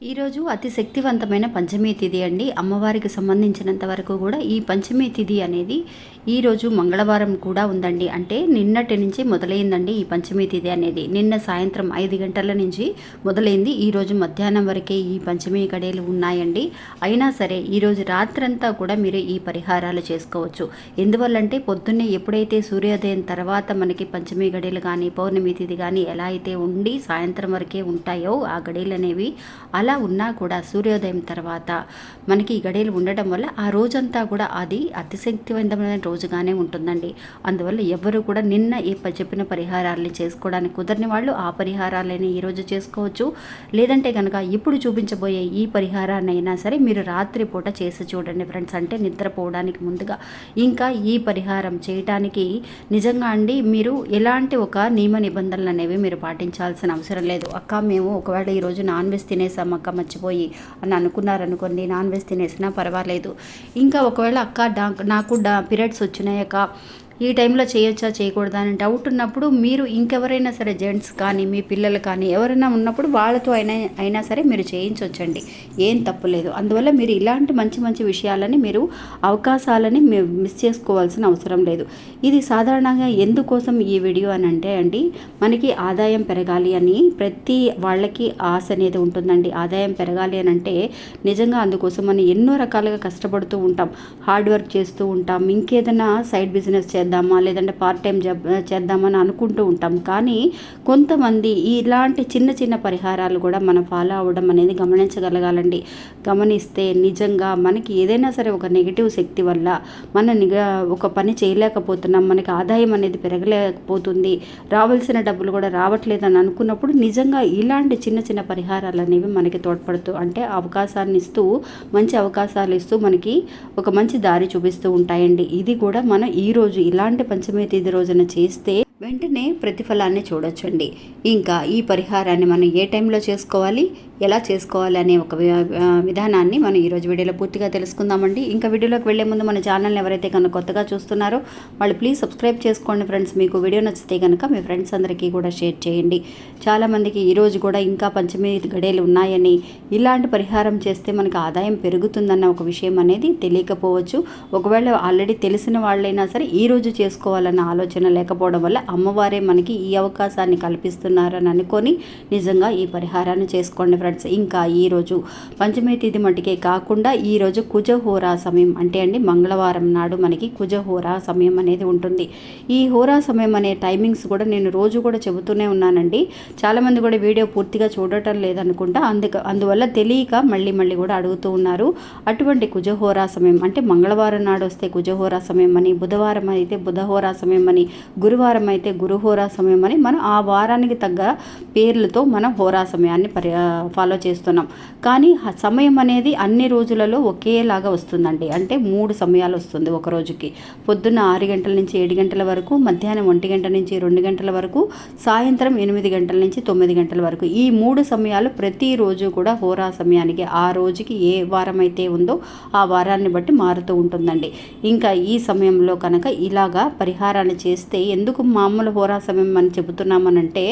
ఈరోజు అతి శక్తివంతమైన పంచమీ తిథి అండి. అమ్మవారికి సంబంధించినంత వరకు కూడా ఈ పంచమీ తిథి అనేది ఈరోజు మంగళవారం కూడా ఉందండి. అంటే నిన్నటి నుంచి మొదలైందండి ఈ పంచమీ తిథి అనేది. నిన్న సాయంత్రం ఐదు గంటల నుంచి మొదలైంది. ఈరోజు మధ్యాహ్నం వరకే ఈ పంచమీ గడియలు ఉన్నాయండి. అయినా సరే ఈరోజు రాత్రంతా కూడా మీరు ఈ పరిహారాలు చేసుకోవచ్చు. ఎందువల్లంటే పొద్దున్నే ఎప్పుడైతే సూర్యోదయం తర్వాత మనకి పంచమీ గడేలు కానీ పౌర్ణమి తిథి కానీ ఎలా అయితే ఉండి సాయంత్రం వరకే ఉంటాయో ఆ గడేలు అనేవి అలా ఉన్నా కూడా సూర్యోదయం తర్వాత మనకి ఈ గడియలు ఉండటం వల్ల ఆ రోజంతా కూడా అది అతిశక్తివంతమైన రోజుగానే ఉంటుందండి. అందువల్ల ఎవరు కూడా నిన్న ఏ చెప్పిన పరిహారాలని చేసుకోవడానికి కుదరని వాళ్ళు ఆ పరిహారాలని ఈరోజు చేసుకోవచ్చు. లేదంటే కనుక ఇప్పుడు చూపించబోయే ఈ పరిహారాన్ని అయినా సరే మీరు రాత్రిపూట చేసి చూడండి ఫ్రెండ్స్. అంటే నిద్రపోవడానికి ముందుగా ఇంకా ఈ పరిహారం చేయటానికి నిజంగా అండి మీరు ఎలాంటి ఒక నియమ నిబంధనలు అనేవి మీరు పాటించాల్సిన అవసరం లేదు. అక్క మేము ఒకవేళ ఈరోజు నాన్ వెజ్ తినేసామా అక్క మర్చిపోయి అని అనుకున్నారనుకోండి నాన్ వెజ్ తినేసినా పర్వాలేదు. ఇంకా ఒకవేళ అక్క డా నాకు డా పీరియడ్స్ వచ్చినాయక ఈ టైంలో చేయొచ్చా చేయకూడదా అని డౌట్ ఉన్నప్పుడు మీరు ఇంకెవరైనా సరే జెంట్స్ కానీ మీ పిల్లలు కానీ ఎవరైనా ఉన్నప్పుడు వాళ్ళతో అయినా అయినా సరే మీరు చేయించవచ్చండి ఏం తప్పులేదు అందువల్ల మీరు ఇలాంటి మంచి మంచి విషయాలని మీరు అవకాశాలని మిస్ చేసుకోవాల్సిన అవసరం లేదు. ఇది సాధారణంగా ఎందుకోసం ఈ వీడియో అని అంటే అండి మనకి ఆదాయం పెరగాలి అని ప్రతి వాళ్ళకి ఆశ అనేది ఉంటుందండి. ఆదాయం పెరగాలి అని అంటే నిజంగా అందుకోసం మనం ఎన్నో రకాలుగా కష్టపడుతూ ఉంటాం. హార్డ్ వర్క్ చేస్తూ ఉంటాం. ఇంకేదైనా సైడ్ బిజినెస్ చేద్దామా లేదంటే పార్ట్ టైం జాబ్ చేద్దామని అనుకుంటూ ఉంటాం. కానీ కొంతమంది ఇలాంటి చిన్న చిన్న పరిహారాలు కూడా మనం ఫాలో అవ్వడం అనేది గమనించగలగాలండి. గమనిస్తే నిజంగా మనకి ఏదైనా సరే ఒక నెగిటివ్ శక్తి వల్ల మన నిగ ఒక పని చేయలేకపోతున్నాం మనకి ఆదాయం అనేది పెరగలేకపోతుంది రావాల్సిన డబ్బులు కూడా రావట్లేదని అనుకున్నప్పుడు నిజంగా ఇలాంటి చిన్న చిన్న పరిహారాలు అనేవి మనకి తోడ్పడుతూ అంటే అవకాశాన్ని ఇస్తూ మంచి అవకాశాలు ఇస్తూ మనకి ఒక మంచి దారి చూపిస్తూ ఉంటాయండి. ఇది కూడా మనం ఈరోజు ఇలా ఇలాంటి పంచమి తేదీ రోజున చేస్తే వెంటనే ప్రతిఫలాన్ని చూడొచ్చండి. ఇంకా ఈ పరిహారాన్ని మనం ఏ టైంలో చేసుకోవాలి? ఎలా చేసుకోవాలనే ఒక విధానాన్ని మనం ఈరోజు వీడియోలో పూర్తిగా తెలుసుకుందామండి. ఇంకా వీడియోలోకి వెళ్ళే ముందు మన ఛానల్ని ఎవరైతే కనుక కొత్తగా చూస్తున్నారో వాళ్ళు ప్లీజ్ సబ్స్క్రైబ్ చేసుకోండి ఫ్రెండ్స్. మీకు వీడియో నచ్చితే కనుక మీ ఫ్రెండ్స్ అందరికీ కూడా షేర్ చేయండి. చాలామందికి ఈరోజు కూడా ఇంకా పంచమి గడేలు ఉన్నాయని ఇలాంటి పరిహారం చేస్తే మనకి ఆదాయం పెరుగుతుందన్న ఒక విషయం అనేది తెలియకపోవచ్చు. ఒకవేళ ఆల్రెడీ తెలిసిన వాళ్ళైనా సరే ఈ రోజు చేసుకోవాలన్న ఆలోచన లేకపోవడం వల్ల అమ్మవారే మనకి ఈ అవకాశాన్ని కల్పిస్తున్నారని అనుకొని నిజంగా ఈ పరిహారాన్ని చేసుకోండి ఫ్రెండ్స్ ఇంకా ఈరోజు పంచమి తిథి మటుకే కాకుండా ఈరోజు కుజహోరా సమయం అంటే అండి మంగళవారం నాడు మనకి కుజహోరా సమయం అనేది ఉంటుంది. ఈ హోరా సమయం అనే టైమింగ్స్ కూడా నేను రోజు కూడా చెబుతూనే ఉన్నానండి. చాలామంది కూడా వీడియో పూర్తిగా చూడటం లేదనుకుంటా అందుక అందువల్ల తెలియక మళ్ళీ మళ్ళీ కూడా అడుగుతూ ఉన్నారు. అటువంటి కుజహోరా సమయం అంటే మంగళవారం నాడు వస్తే కుజహోరా సమయం అని బుధవారం అయితే బుధహోరా సమయం అని గురువారం అయితే గురుహోరా సమయం అని మనం ఆ వారానికి తగ్గ పేర్లతో మనం హోరా సమయాన్ని పరి ఫాలో చేస్తున్నాం. కానీ సమయం అనేది అన్ని రోజులలో ఒకేలాగా వస్తుందండి. అంటే మూడు సమయాలు వస్తుంది ఒక రోజుకి. పొద్దున్న ఆరు గంటల నుంచి ఏడు గంటల వరకు మధ్యాహ్నం ఒంటి గంట నుంచి రెండు గంటల వరకు సాయంత్రం ఎనిమిది గంటల నుంచి తొమ్మిది గంటల వరకు. ఈ మూడు సమయాలు ప్రతిరోజు కూడా హోరా సమయానికి ఆ రోజుకి ఏ వారం అయితే ఉందో ఆ వారాన్ని బట్టి మారుతూ ఉంటుందండి. ఇంకా ఈ సమయంలో కనుక ఇలాగా పరిహారాలు చేస్తే ఎందుకు మామూలు హోరా సమయం అని చెబుతున్నామనంటే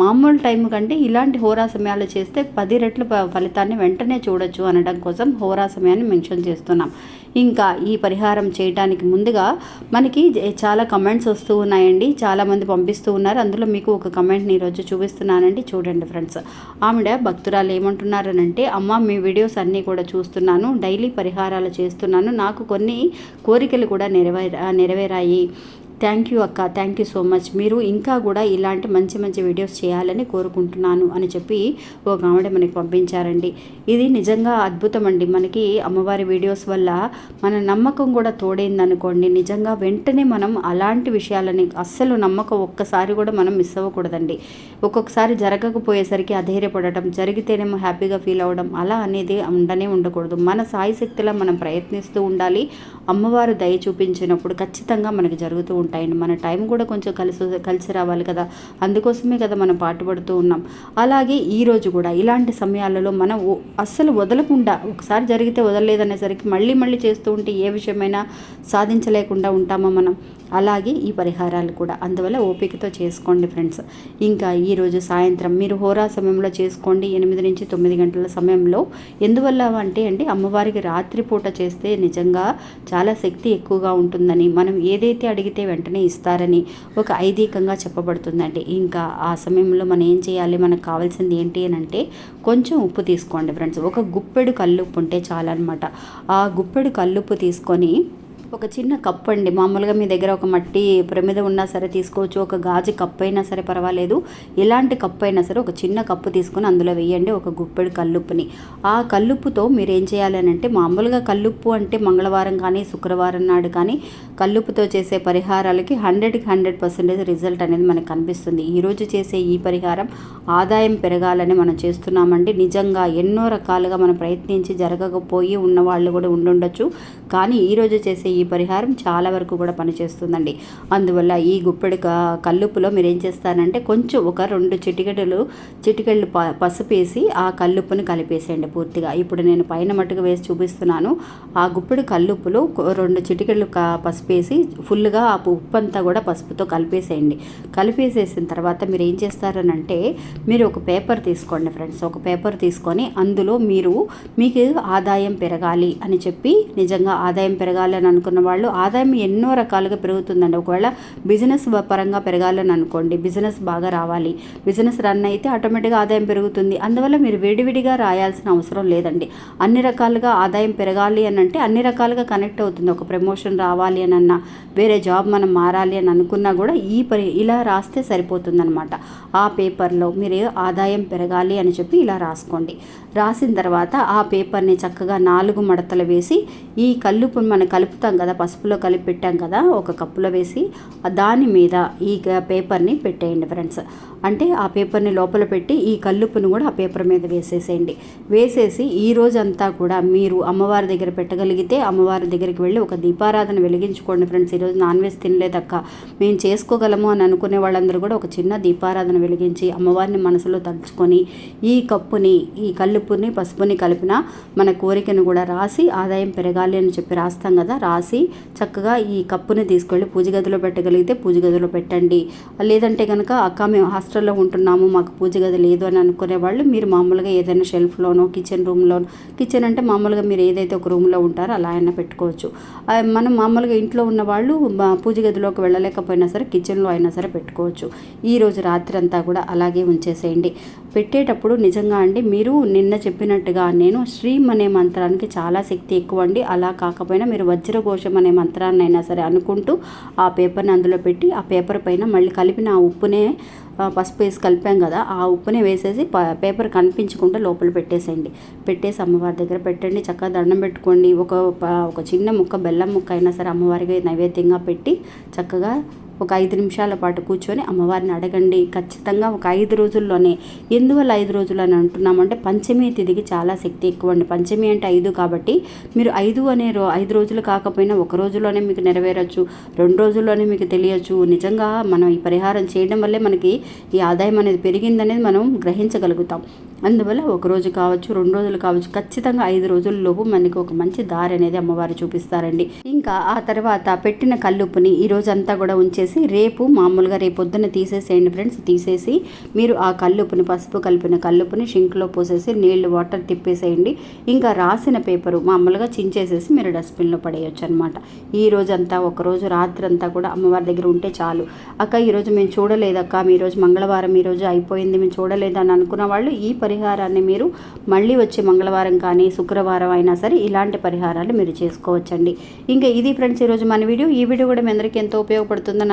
మామూలు టైం కంటే ఇలాంటి హోరా సమయాలు చేస్తే పది పది రెట్లు ఫలితాన్ని వెంటనే చూడొచ్చు అనడం కోసం హోరా సమయాన్ని మెన్షన్ చేస్తున్నాం. ఇంకా ఈ పరిహారం చేయడానికి ముందుగా మనకి చాలా కమెంట్స్ వస్తూ ఉన్నాయండి. చాలామంది పంపిస్తూ ఉన్నారు. అందులో మీకు ఒక కమెంట్ని ఈరోజు చూపిస్తున్నానండి. చూడండి ఫ్రెండ్స్. ఆవిడ భక్తురాలు ఏమంటున్నారనంటే అమ్మ మీ వీడియోస్ అన్నీ కూడా చూస్తున్నాను. డైలీ పరిహారాలు చేస్తున్నాను. నాకు కొన్ని కోరికలు కూడా నెరవేరా నెరవేరాయి. థ్యాంక్ యూ అక్క. థ్యాంక్ యూ సో మచ్ మీరు ఇంకా కూడా ఇలాంటి మంచి మంచి వీడియోస్ చేయాలని కోరుకుంటున్నాను అని చెప్పి ఒక ఆవిడ మనకి పంపించారండి. ఇది నిజంగా అద్భుతం అండి. మనకి అమ్మవారి వీడియోస్ వల్ల మన నమ్మకం కూడా తోడైందనుకోండి నిజంగా వెంటనే మనం అలాంటి విషయాలని అస్సలు నమ్మకం ఒక్కసారి కూడా మనం మిస్ అవ్వకూడదండి. ఒక్కొక్కసారి జరగకపోయేసరికి అధైర్యపడటం జరిగితేనేమో హ్యాపీగా ఫీల్ అవ్వడం అలా అనేది ఉండనే ఉండకూడదు. మన సాయిశక్తిలో మనం ప్రయత్నిస్తూ ఉండాలి. అమ్మవారు దయ చూపించినప్పుడు ఖచ్చితంగా మనకి జరుగుతూ ఉంటుంది. ఉంటాయండి. మన టైం కూడా కొంచెం కలిసి కలిసి రావాలి కదా. అందుకోసమే కదా మనం పాటుపడుతూ ఉన్నాం. అలాగే ఈరోజు కూడా ఇలాంటి సమయాలలో మనం అస్సలు వదలకుండా ఒకసారి జరిగితే వదలలేదనేసరికి మళ్ళీ మళ్ళీ చేస్తూ ఉంటే ఏ విషయమైనా సాధించలేకుండా ఉంటామా మనం? అలాగే ఈ పరిహారాలు కూడా. అందువల్ల ఓపికతో చేసుకోండి ఫ్రెండ్స్. ఇంకా ఈరోజు సాయంత్రం మీరు హోరా సమయంలో చేసుకోండి. ఎనిమిది నుంచి తొమ్మిది గంటల సమయంలో. ఎందువల్ల అంటే అండి అమ్మవారికి రాత్రిపూట చేస్తే నిజంగా చాలా శక్తి ఎక్కువగా ఉంటుందని మనం ఏదైతే అడిగితే వెంటనే ఇస్తారని ఒక ఐదీకంగా చెప్పబడుతుందండి. ఇంకా ఆ సమయంలో మనం ఏం చేయాలి? మనకు కావాల్సింది ఏంటి అని అంటే కొంచెం ఉప్పు తీసుకోండి ఫ్రెండ్స్. ఒక గుప్పెడు కల్లుప్పు ఉంటే చాలన్నమాట ఆ గుప్పెడు కల్లుప్పు తీసుకొని ఒక చిన్న కప్పు అండి మామూలుగా మీ దగ్గర ఒక మట్టి ప్రమిద ఉన్నా సరే తీసుకోవచ్చు. ఒక గాజు కప్పు అయినా సరే పర్వాలేదు. ఎలాంటి కప్పు అయినా సరే ఒక చిన్న కప్పు తీసుకొని అందులో వేయండి. ఒక గుప్పెడు కల్లుప్పుని. ఆ కల్లుప్పుతో మీరు ఏం చేయాలనంటే అంటే మామూలుగా కల్లుప్పు అంటే మంగళవారం కానీ శుక్రవారం నాడు కానీ కల్లుప్పుతో చేసే పరిహారాలకి హండ్రెడ్కి హండ్రెడ్ పర్సెంటేజ్ రిజల్ట్ అనేది మనకు కనిపిస్తుంది. ఈరోజు చేసే ఈ పరిహారం ఆదాయం పెరగాలని మనం చేస్తున్నామండి. నిజంగా ఎన్నో రకాలుగా మనం ప్రయత్నించి జరగకపోయి ఉన్న వాళ్ళు కూడా ఉండుండొచ్చు. కానీ ఈరోజు చేసే ఈ పరిహారం చాలా వరకు కూడా పనిచేస్తుందండి. అందువల్ల ఈ గుప్పెడు కల్లుపులో మీరు ఏం చేస్తారంటే కొంచెం ఒక రెండు చిటికెడలు చిటికెళ్ళు ప పసుపు వేసి ఆ కల్లుప్పుని కలిపేసేయండి పూర్తిగా. ఇప్పుడు నేను పైన మట్టుకు వేసి చూపిస్తున్నాను. ఆ గుప్పెడు కల్లుప్పులో రెండు చిటికెళ్ళు పసుపు వేసి ఫుల్గా ఆ ఉప్పు అంతా కూడా పసుపుతో కలిపేసేయండి. కలిపేసేసిన తర్వాత మీరు ఏం చేస్తారనంటే మీరు ఒక పేపర్ తీసుకోండి ఫ్రెండ్స్. ఒక పేపర్ తీసుకొని అందులో మీరు మీకు ఆదాయం పెరగాలి అని చెప్పి నిజంగా ఆదాయం పెరగాలని అనుకున్న అనుకున్న వాళ్ళు ఆదాయం ఎన్నో రకాలుగా పెరుగుతుందండి. ఒకవేళ బిజినెస్ పరంగా పెరగాలని అనుకోండి బిజినెస్ బాగా రావాలి బిజినెస్ రన్ అయితే ఆటోమేటిక్గా ఆదాయం పెరుగుతుంది. అందువల్ల మీరు విడివిడిగా రాయాల్సిన అవసరం లేదండి. అన్ని రకాలుగా ఆదాయం పెరగాలి అని అంటే అన్ని రకాలుగా కనెక్ట్ అవుతుంది. ఒక ప్రమోషన్ రావాలి అని అన్నా వేరే జాబ్ మనం మారాలి అని అనుకున్నా కూడా ఈ పరి ఇలా రాస్తే సరిపోతుందనమాట ఆ పేపర్లో మీరు ఆదాయం పెరగాలి అని చెప్పి ఇలా రాసుకోండి. రాసిన తర్వాత ఆ పేపర్ని చక్కగా నాలుగు మడతలు వేసి ఈ కల్లుపు మనం కలుపుతాం కదా పసుపులో కలిపి పెట్టాం కదా ఒక కప్పులో వేసి దాని మీద ఈ పేపర్ని పెట్టేయండి ఫ్రెండ్స్. అంటే ఆ పేపర్ని లోపల పెట్టి ఈ కల్లుప్పును కూడా ఆ పేపర్ మీద వేసేసేయండి. వేసేసి ఈ రోజంతా కూడా మీరు అమ్మవారి దగ్గర పెట్టగలిగితే అమ్మవారి దగ్గరికి వెళ్ళి ఒక దీపారాధన వెలిగించుకోండి ఫ్రెండ్స్. ఈరోజు నాన్ వెజ్ తినలేదక్క. మేము చేసుకోగలము అని అనుకునే వాళ్ళందరూ కూడా ఒక చిన్న దీపారాధన వెలిగించి అమ్మవారిని మనసులో తలుచుకొని ఈ కప్పుని ఈ కల్లుపుని పసుపుని కలిపిన మన కోరికను కూడా రాసి ఆదాయం పెరగాలి అని చెప్పి రాస్తాం కదా రాసి చక్కగా ఈ కప్పుని తీసుకెళ్ళి పూజ గదిలో పెట్టగలిగితే పూజ గదిలో పెట్టండి. లేదంటే కనుక అక్క మేము హాస్టల్లో ఉంటున్నాము మాకు పూజ గది లేదు అని అనుకునే వాళ్ళు మీరు మామూలుగా ఏదైనా షెల్ఫ్లోనో కిచెన్ రూమ్లోనో కిచెన్ అంటే మామూలుగా మీరు ఏదైతే ఒక రూమ్లో ఉంటారో అలా అయినా పెట్టుకోవచ్చు. మనం మామూలుగా ఇంట్లో ఉన్న వాళ్ళు పూజ గదిలోకి వెళ్ళలేకపోయినా సరే కిచెన్లో అయినా సరే పెట్టుకోవచ్చు. ఈరోజు రాత్రి అంతా కూడా అలాగే ఉంచేసేయండి. పెట్టేటప్పుడు నిజంగా అండి మీరు నిన్న చెప్పినట్టుగా నేను శ్రీం అనే మంత్రానికి చాలా శక్తి ఎక్కువ అండి అలా కా కాకపోయినా మీరు వజ్రఘోషం అనే మంత్రాన్ని అయినా సరే అనుకుంటూ ఆ పేపర్ని అందులో పెట్టి ఆ పేపర్ పైన మళ్ళీ కలిపిన ఆ ఉప్పునే పసుపు వేసి కలిపాం కదా ఆ ఉప్పునే వేసేసి పేపర్ కనిపించకుండా లోపల పెట్టేసేయండి. పెట్టేసి అమ్మవారి దగ్గర పెట్టండి చక్కగా దండం పెట్టుకోండి. ఒక ఒక చిన్న ముక్క బెల్లం ముక్క అయినా సరే అమ్మవారికి నైవేద్యంగా పెట్టి చక్కగా ఒక ఐదు నిమిషాల పాటు కూర్చొని అమ్మవారిని అడగండి. ఖచ్చితంగా ఒక ఐదు రోజుల్లోనే ఎందువల్ల ఐదు రోజులు అని అంటున్నామంటే పంచమి తిదిగి చాలా శక్తి ఎక్కువ అండి పంచమి అంటే ఐదు కాబట్టి మీరు ఐదు అనే రో ఐదు రోజులు కాకపోయినా ఒక రోజులోనే మీకు నెరవేరచ్చు. రెండు రోజుల్లోనే మీకు తెలియచ్చు. నిజంగా మనం ఈ పరిహారం చేయడం వల్లే మనకి ఈ ఆదాయం అనేది పెరిగిందనేది మనం గ్రహించగలుగుతాం. అందువల్ల ఒక రోజు కావచ్చు రెండు రోజులు కావచ్చు ఖచ్చితంగా ఐదు రోజుల్లోపు మనకి ఒక మంచి దారి అనేది అమ్మవారు చూపిస్తారండి. ఇంకా ఆ తర్వాత పెట్టిన కల్లుపుని ఈ రోజంతా కూడా ఉంచేసి రేపు మామూలుగా రేపు పొద్దున్న తీసేసేయండి ఫ్రెండ్స్ తీసేసి మీరు ఆ కల్లుపుని పసుపు కలిపిన కల్లుపుని షింక్లో పోసేసి నీళ్ళు వాటర్ తిప్పేసేయండి. ఇంకా రాసిన పేపరు మామూలుగా చించేసేసి మీరు డస్ట్బిన్లో పడేయచ్చు అనమాట ఈ రోజంతా ఒకరోజు రాత్రి అంతా కూడా అమ్మవారి దగ్గర ఉంటే చాలు. అక్క ఈరోజు మేము చూడలేదక్క ఈరోజు మంగళవారం ఈరోజు అయిపోయింది మేము చూడలేదు అని అనుకున్న వాళ్ళు ఈ పరిహారాన్ని మీరు మళ్ళీ వచ్చే మంగళవారం కానీ శుక్రవారం అయినా సరే ఇలాంటి పరిహారాలు మీరు చేసుకోవచ్చండి. ఇంకా ఇది ఫ్రెండ్స్ ఈరోజు మన వీడియో. ఈ వీడియో కూడా మీ అందరికీ ఎంతో ఉపయోగపడుతుందని